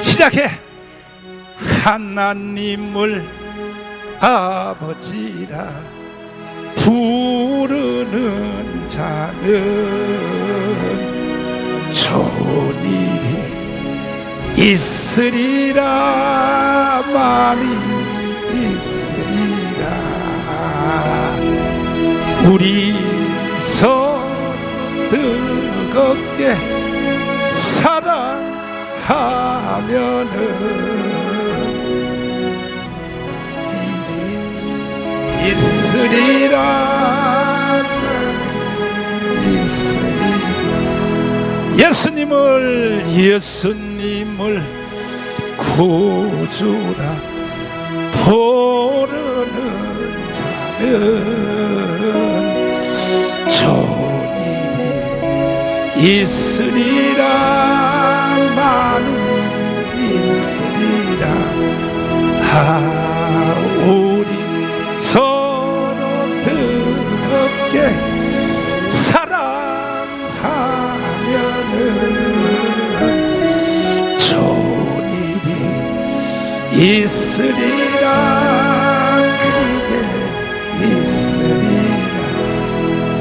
시작해. 하나님을 아버지라 부르는 자는 좋은 일이 있으리라 많이 있으리라. 우리 서 뜨겁게 사랑하 면은 일이 있으리라 있으리라 예수님을 예수님을 구주라 부르는 자는 좋은 일이 있으리라 많은 아 우리 서로 뜨겁게 사랑하면은 좋은 일이 있으리라 그게 있으리라.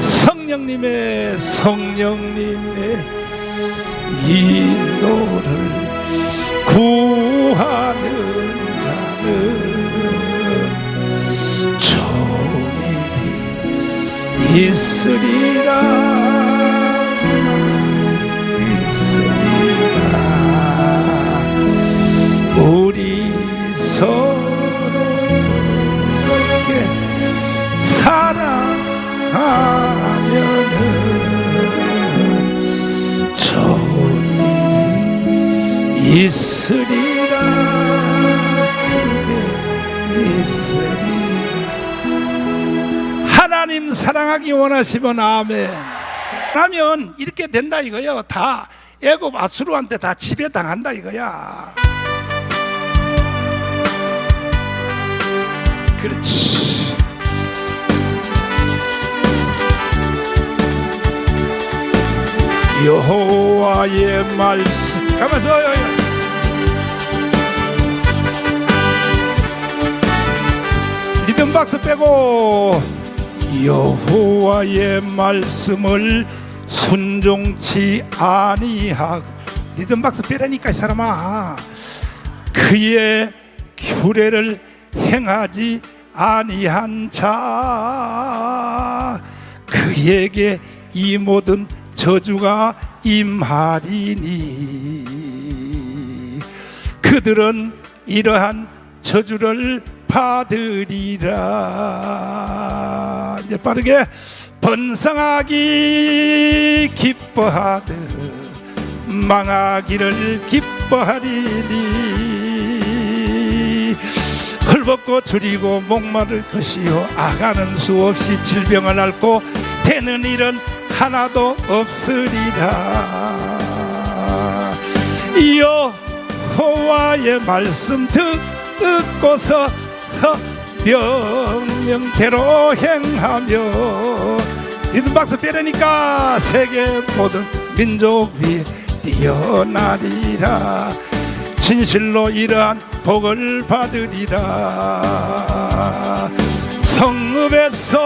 성령님의 성령님의 인도를 구하는 자는 좋은 일이 있으리라. 있으리라. 우리 서로 이렇게 사랑하면은 좋은 일이 있으리라 하나님 사랑하기 원하시면 아멘. 하면 이렇게 된다 이거요. 다 애굽 아수르한테 다 지배당한다 이거야. 그렇지. 여호와의 말씀. 가면서 리듬 박스 빼고 여호와의 말씀을 순종치 아니하고. 리듬 박스 빼라니까 이 사람아. 그의 규례를 행하지 아니한 자 그에게 이 모든 저주가 임하리니. 그들은 이러한 저주를 받으리라. 이제 빠르게 번성하기 기뻐하듯 망하기를 기뻐하리니. 헐벗고 줄이고 목마를 것이요 아가는 수없이 질병을 앓고 되는 일은 하나도 없으리라. 여호와의 말씀 듣고서 명령대로 행하며 리듬 박스 빼려니까 세계 모든 민족 위에 뛰어나리라. 진실로 이러한 복을 받으리라. 성읍에서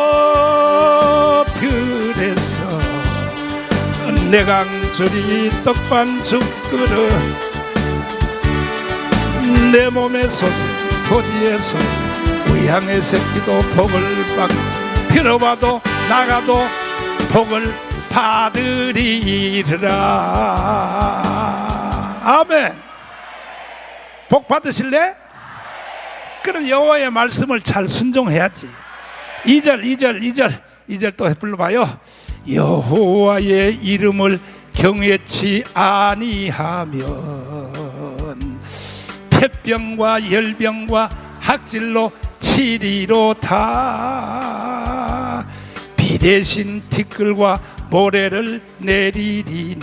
들에서 내강줄이 떡반죽 그릇 내 몸에 솟은 토지에 솟은 우양의 새끼도 복을 받고 들어봐도 나가도 복을 받으리라. 아멘. 복 받으실래? 그런 여호와의 말씀을 잘 순종해야지. 2절 2절 2절 2절 또 불러봐요. 여호와의 이름을 경외치 아니하면 폐병과 열병과 학질로 치리로 다. 비대신 티끌과 모래를 내리리니.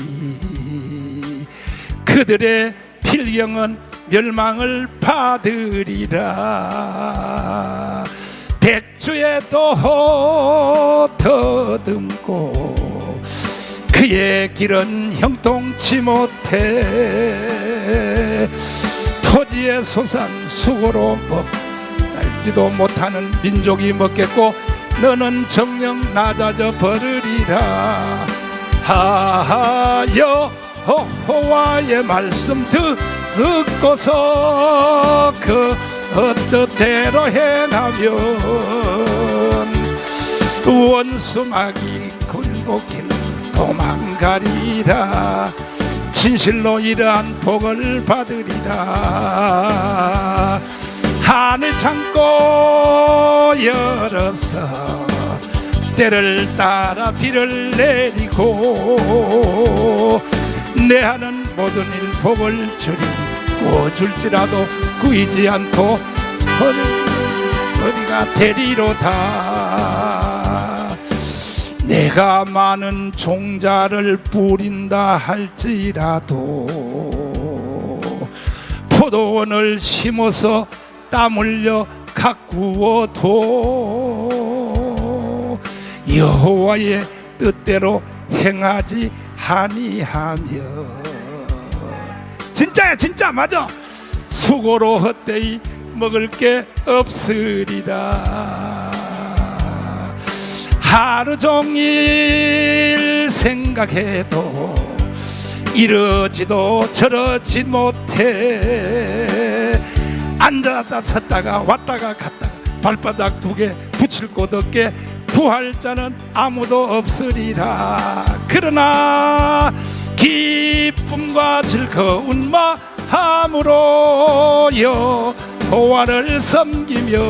그들의 필경은 멸망을 받으리라. 백주에 도 더듬고 그의 길은 형통치 못해 토지의 소산 수고로 먹. 날지도 못하는 민족이 먹겠고 너는 정령 낮아져 버리리라. 하하여 호호와의 말씀 듣고서 그 어뜻대로 행하면 원수막이 굴복길 도망가리라 진실로 이러한 복을 받으리라. 하늘 창고 열어서 때를 따라 비를 내리고 내 하는 모든 일 복을 주리. 구줄지라도 구이지 않고 어디가 되리로다 내가 많은 종자를 뿌린다 할지라도 포도원을 심어서 땀 흘려 가꾸어도 여호와의 뜻대로 행하지 아니하며. 진짜야 진짜 맞아. 수고로 헛되이 먹을 게 없으리라 하루 종일 생각해도 이러지도 저러지 못해. 앉았다 섰다가 왔다가 갔다가 발바닥 두 개 붙일 곳 없게 구할 자는 아무도 없으리라. 그러나 기쁨과 즐거운 마음으로 여호와를 섬기며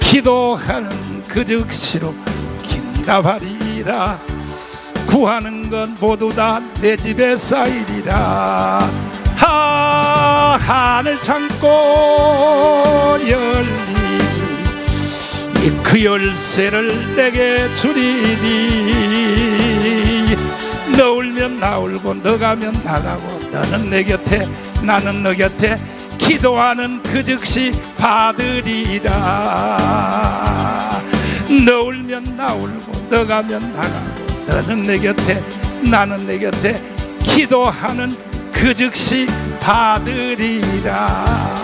기도하는 그 즉시로 긴답하리라. 구하는 건 모두 다 내 집에 쌓이리라. 하 하늘 창고 열리니 이그 열쇠를 내게 주리니. 너 울면 나 울고 너 가면 나 가고 너는 내 곁에 나는 너 곁에 기도하는 그 즉시 받으리라 너 울면 나 울고 너 가면 나 가고 너는 내 곁에 나는 내 곁에 기도하는 그 즉시 받으리라